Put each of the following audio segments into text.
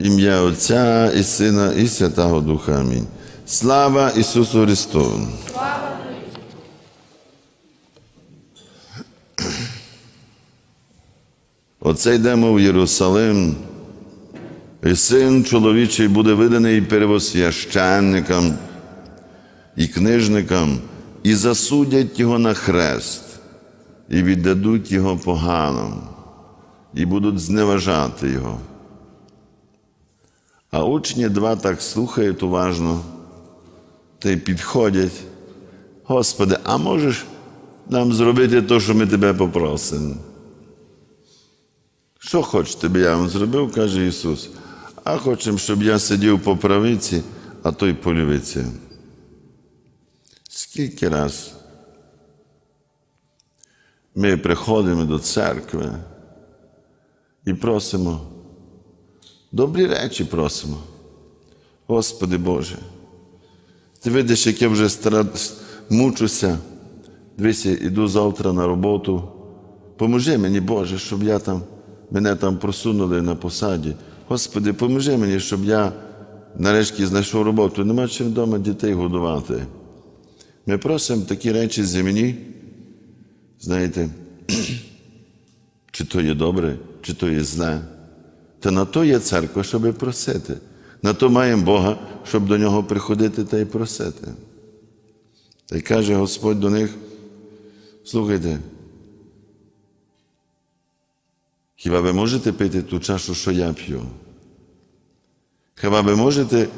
Ім'я Отця і Сина, і Святого Духа. Амінь. Слава Ісусу Христу! Оце йдемо в Єрусалим, і син чоловічий буде виданий первосвященникам і книжникам, і засудять його на хрест, і віддадуть його поганам, і будуть зневажати його. А учні два так слухають уважно та й підходять. Господи, а можеш нам зробити те, що ми тебе попросимо? Що хочете, би я вам зробив, каже Ісус. А хочемо, щоб я сидів по правиці, а той по лівиці. Скільки раз ми приходимо до церкви і просимо, добрі речі просимо. Господи Боже, ти видиш, як я вже стара... мучуся. Дивися, іду завтра на роботу. Поможи мені, Боже, щоб я там, мене там просунули на посаді. Господи, поможи мені, щоб я нарешті знайшов роботу. Нема чим вдома дітей годувати. Ми просимо такі речі земні, знаєте, чи то є добре, чи то є зле. Та на то є церква, щоб просити. На то маємо Бога, щоб до нього приходити та й просити. Та й каже Господь до них, слухайте, хіба ви можете пити ту чашу, що я п'ю? Хіба ви можете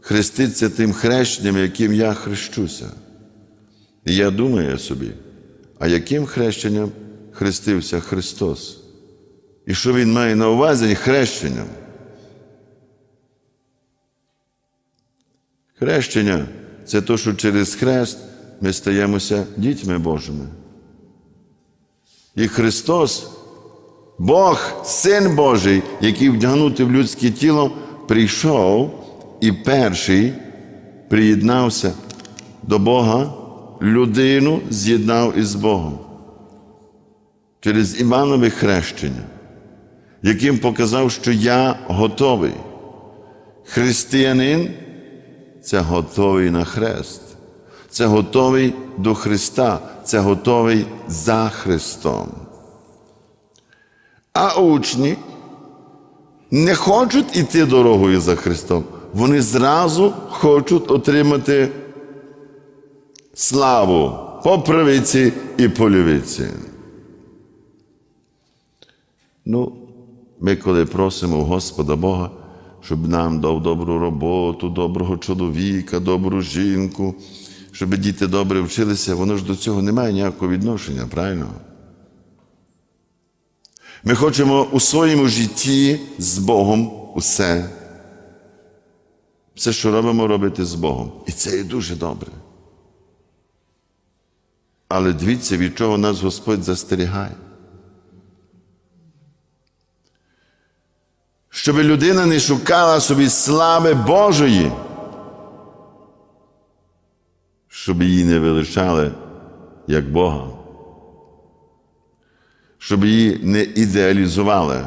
хреститися тим хрещенням, яким я хрещуся? І я думаю собі, а яким хрещенням хрестився Христос? І що Він має на увазі хрещенням? Хрещення це то, що через хрест ми стаємося дітьми Божими. І Христос, Бог, Син Божий, який вдягнутий в людське тіло, прийшов і перший приєднався до Бога, людину з'єднав із Богом через Іванове хрещення, яким показав, що я готовий. Християнин це готовий на хрест, це готовий до Христа, це готовий за Христом. А учні не хочуть іти дорогою за Христом. Вони зразу хочуть отримати славу по правиці і по лівиці. Ну, ми коли просимо Господа Бога, щоб нам дав добру роботу, доброго чоловіка, добру жінку, щоб діти добре вчилися, воно ж до цього не має ніякого відношення, правильно? Ми хочемо у своєму житті з Богом усе. Все, що робимо, робити з Богом. І це є дуже добре. Але дивіться, від чого нас Господь застерігає. Щоб людина не шукала собі слави Божої, щоб її не величали як Бога, щоб її не ідеалізували.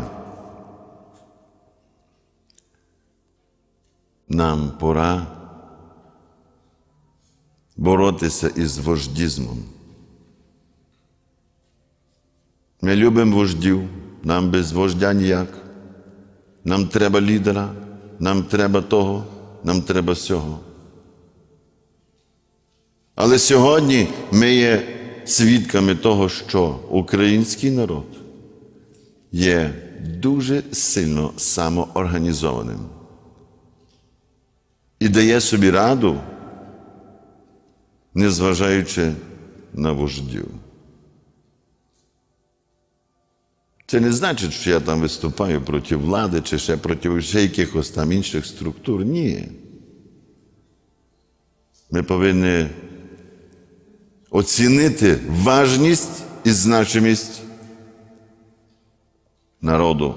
Нам пора боротися із вождізмом. Ми любимо вождів, нам без вождя ніяк. Нам треба лідера, нам треба того, нам треба сього. Але сьогодні ми є свідками того, що український народ є дуже сильно самоорганізованим і дає собі раду, незважаючи на вождів. Це не значить, що я там виступаю проти влади чи ще проти ще якихось там інших структур. Ні. Ми повинні оцінити важність і значимість народу.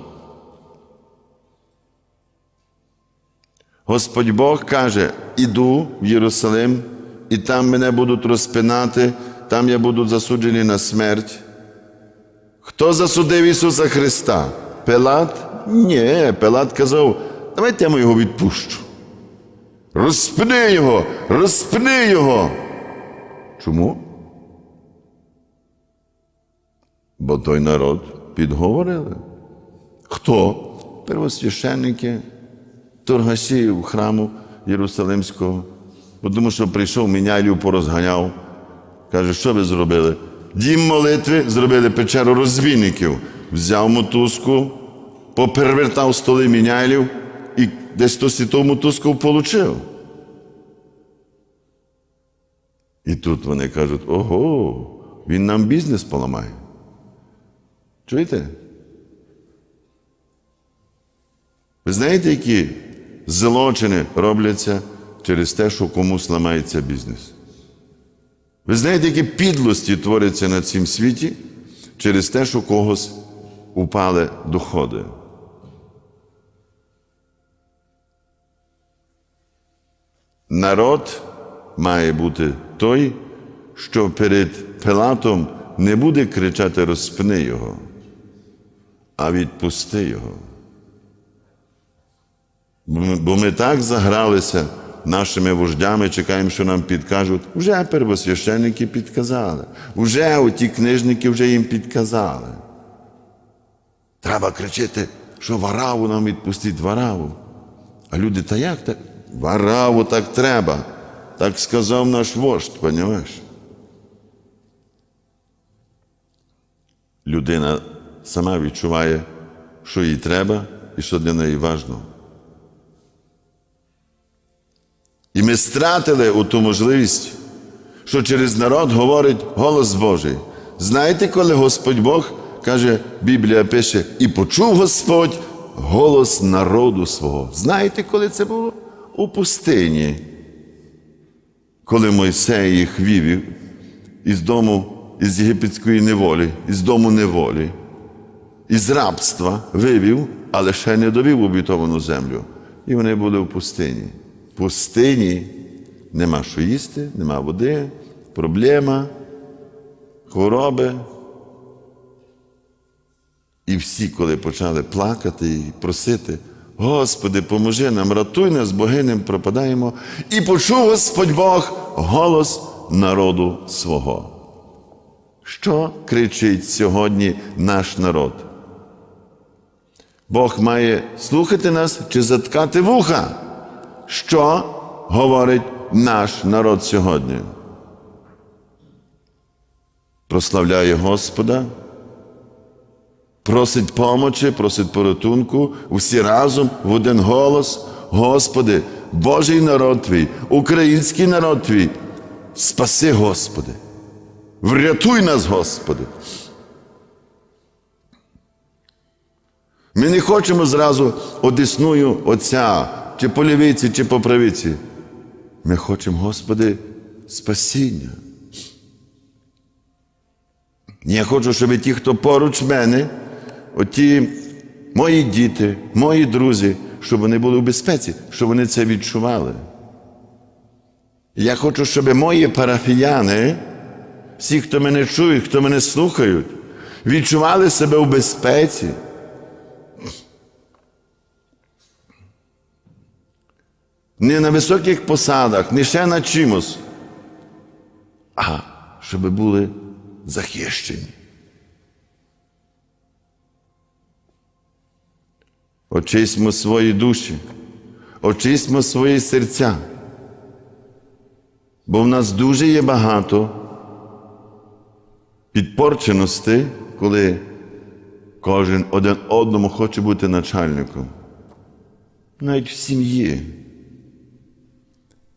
Господь Бог каже: іду в Єрусалим, і там мене будуть розпинати, там я буду засуджений на смерть. Хто засудив Ісуса Христа? Пилат? Ні, Пилат казав, давайте я його відпущу. Розпни його, розпни його. Чому? Бо той народ підговорили. Хто? Первосвященники, торгаші храму Єрусалимського. Бо Тому що прийшов мінялів, порозганяв. Каже, що ви зробили? Дім молитви зробили печеру розбійників. Взяв мотузку, поперевертав столи мінялів і десь хтось і ту мотузку получив. І тут вони кажуть: ого, він нам бізнес поламає. Чуєте? Ви знаєте, які злочини робляться через те, що комусь ламається бізнес? Ви знаєте, які підлості творяться на цім світі через те, що когось упали доходи? Народ має бути той, що перед Пилатом не буде кричати розпни його, а відпусти його. Бо ми, так загралися нашими вождями, чекаємо, що нам підкажуть. Вже первосвященники підказали, вже оті книжники вже їм підказали. Треба кричати, що вараву нам відпустіть вараву. А люди, та як так? Вараву так треба. Так сказав наш вождь, понімаєш? Людина сама відчуває, що їй треба і що для неї важливо. І ми стратили у ту можливість, що через народ говорить голос Божий. Знаєте, коли Господь Бог каже, Біблія пише, і почув Господь голос народу свого. Знаєте, коли це було? У пустині. Коли Мойсей їх вивів із дому, із єгипетської неволі, із дому неволі, із рабства вивів, але ще не довів обітовану землю. І вони були в пустині. Пустині нема що їсти, нема води, проблема, хвороби. І всі, коли почали плакати і просити, Господи, поможи нам, ратуй нас, богиням пропадаємо. І почув Господь Бог голос народу свого. Що кричить сьогодні наш народ? Бог має слухати нас чи заткати вуха. Що говорить наш народ сьогодні? Прославляє Господа, просить помочі, просить порятунку, всі разом в один голос. Господи, Божий народ твій, український народ твій, спаси, Господи, врятуй нас, Господи. Ми не хочемо зразу одесную Отця, чи по лівиці, чи по правиці. Ми хочемо, Господи, спасіння. Я хочу, щоб ті, хто поруч мене, оті мої діти, мої друзі, щоб вони були у безпеці, щоб вони це відчували. Я хочу, щоб мої парафіяни, всі, хто мене чують, хто мене слухають, відчували себе у безпеці. Не на високих посадах, не ще на чимось, а щоб були захищені. Очисьмо свої душі, очисьмо свої серця, бо в нас дуже є багато підпорченості, коли кожен один одному хоче бути начальником. Навіть в сім'ї.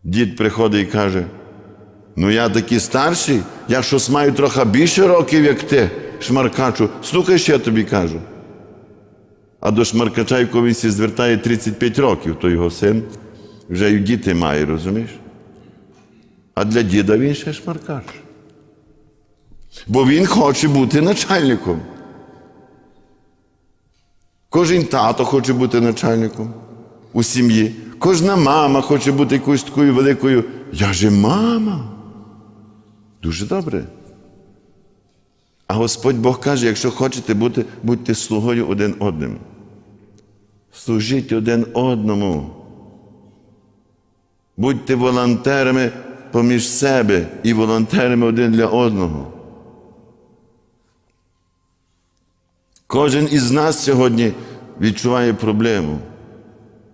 Дід приходить і каже, ну я такий старший, я щось маю трохи більше років, як ти, шмаркачу. Слухай, що я тобі кажу. А до шмаркача, якого він сі звертає 35 років, то його син вже й діти має, розумієш? А для діда він ще шмаркач. Бо він хоче бути начальником. Кожен тато хоче бути начальником у сім'ї. Кожна мама хоче бути якоюсь такою великою. Я же мама. Дуже добре. А Господь Бог каже, якщо хочете бути, будьте слугою один одним. Служіть один одному. Будьте волонтерами поміж себе і волонтерами один для одного. Кожен із нас сьогодні відчуває проблему.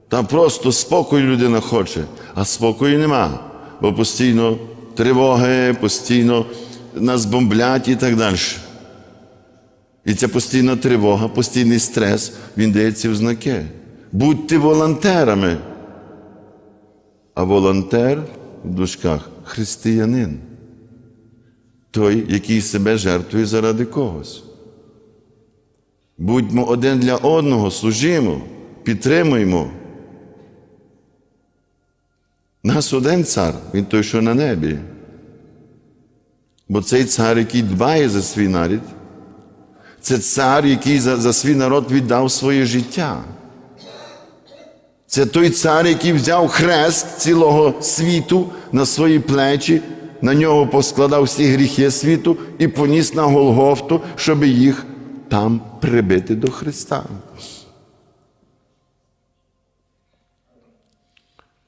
Та просто спокою людина хоче, а спокою нема, бо постійно тривоги, постійно нас бомблять і так далі. І ця постійна тривога, постійний стрес, він дається в знаки. Будьте волонтерами. А волонтер в дужках християнин. Той, який себе жертвує заради когось. Будьмо один для одного, служімо, підтримуємо. Нас один цар, він той, що на небі. Бо цей цар, який дбає за свій народ, це цар, який за, за свій народ віддав своє життя. Це той цар, який взяв хрест цілого світу на свої плечі, на нього поскладав всі гріхи світу і поніс на Голгофту, щоб їх там прибити до Христа.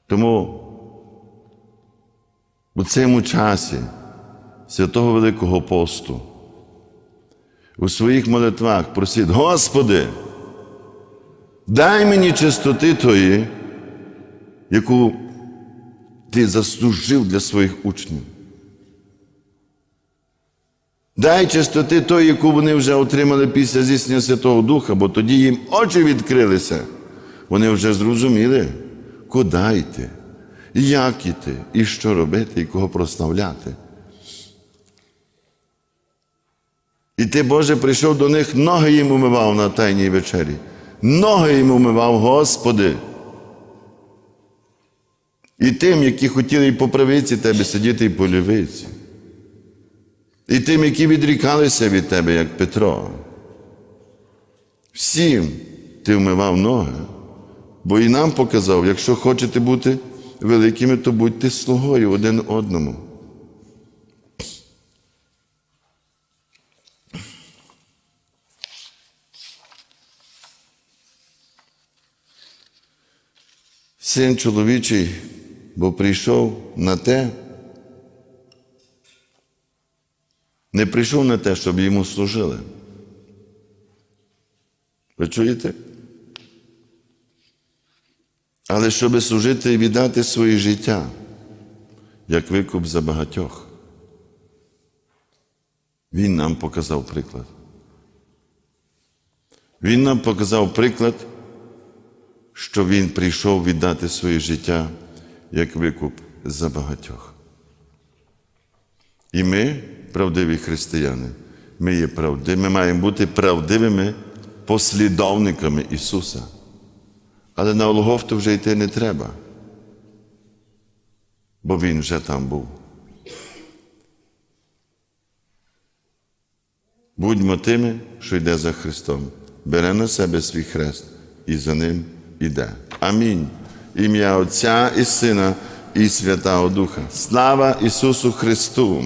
Тому у цьому часі святого Великого посту у своїх молитвах просіть, Господи, дай мені чистоти Твої, яку Ти заслужив для своїх учнів. Дай чистоти той, яку вони вже отримали після здійснення Святого Духа, бо тоді їм очі відкрилися. Вони вже зрозуміли, куди йти, як іти, і що робити, і кого прославляти. І ти, Боже, прийшов до них, ноги їм умивав на Тайній вечері. Ноги їм умивав, Господи. І тим, які хотіли і по правиці тебе сидіти, і по лівиці. І тим, які відрікалися від тебе, як Петро. Всім ти вмивав ноги, бо і нам показав, якщо хочете бути великими, то будьте слугою один одному. Син чоловічий, бо прийшов на те, не прийшов на те, щоб йому служили. Ви чуєте? Але щоб служити і віддати своє життя, як викуп за багатьох. Він нам показав приклад. Він нам показав приклад, що Він прийшов віддати своє життя як викуп за багатьох. І ми, правдиві християни, ми є правди, ми маємо бути правдивими послідовниками Ісуса. Але на Олгофту вже йти не треба, бо Він вже там був. Будьмо тими, що йде за Христом, бере на себе свій хрест і за ним іде. Амінь. Ім'я Отця і Сина і Святого Духа. Слава Ісусу Христу!